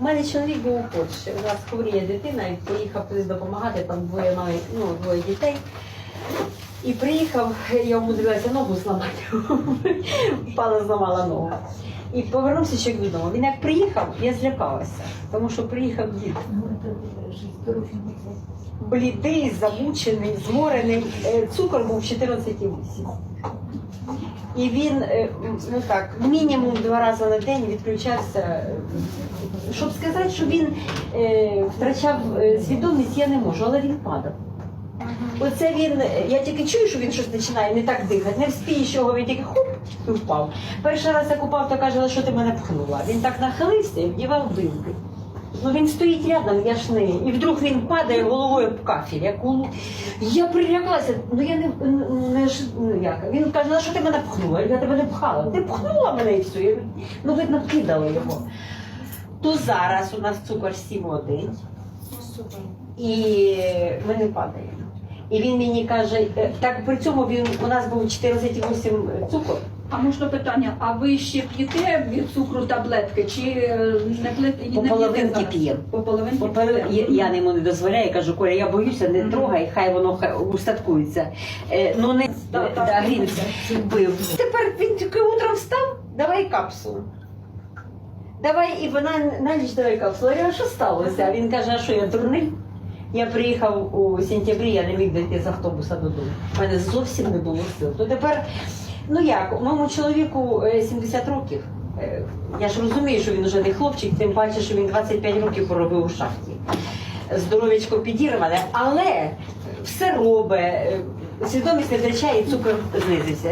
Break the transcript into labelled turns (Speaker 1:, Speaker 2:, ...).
Speaker 1: У мене чоловік був у Польщі. У нас хворіє дитина і поїхав туди допомагати, там двоє ну, двоє дітей. І приїхав, я умудрилася ногу зламати. Впала, зламала ногу. І повернувся чоловік додому. Він як приїхав, я злякалася, тому що приїхав дід. Блідий, замучений, зморений. Е, Цукор був 14,8. І він, е, ну так, мінімум два рази на день відключався. Щоб сказати, що він е, втрачав е, свідомість, я не можу, але він падав. Оце він, я тільки чую, що він щось починає не так дихати, не вспіє чого, він тільки хоп і впав. Перший раз як упав, то каже, що ти мене пхнула. Він так нахилився і вдівав вилки. Ну він стоїть рядом, я ж не. І вдруг він падає головою в кафель. Я, кулу... я приляглася, ну я не, не ж ну, як. Він каже, на що ти мене пхнула? Я тебе не пхала. Ти пхнула мене і все. Я- Ну, видно, кидали його. То зараз у нас цукор 7,1 і ми не падаємо. І він мені каже, е, так при цьому він у нас був 14,8 цукор.
Speaker 2: А можна питання, а ви ще п'єте від цукру таблетки чи е, не п'єте?
Speaker 1: По
Speaker 2: не
Speaker 1: половинки
Speaker 2: п'єте зараз?
Speaker 1: п'ємо.
Speaker 2: По половинки
Speaker 1: Попер-
Speaker 2: п'єте?
Speaker 1: Я, я йому не дозволяю, кажу, Коля, я боюся, не трогай, хай воно хай устаткується. Е, ну не
Speaker 2: Так,
Speaker 1: да,
Speaker 2: так.
Speaker 1: він бив. Тепер він тільки утром встав, давай капсулу. Давай, і вона на ніч давай капсулу. Я що сталося? Він каже, а що я дурний? Я приїхав у сентябрі, я не міг дойти з автобуса додому. У мене зовсім не було сил. То тепер, ну як, моєму чоловіку е, 70 років. Е, Я ж розумію, що він вже не хлопчик, тим паче, що він 25 років поробив у шахті. Здоров'ячко підірване, але все робить, е, свідомість не втрачає, і цукор знизився.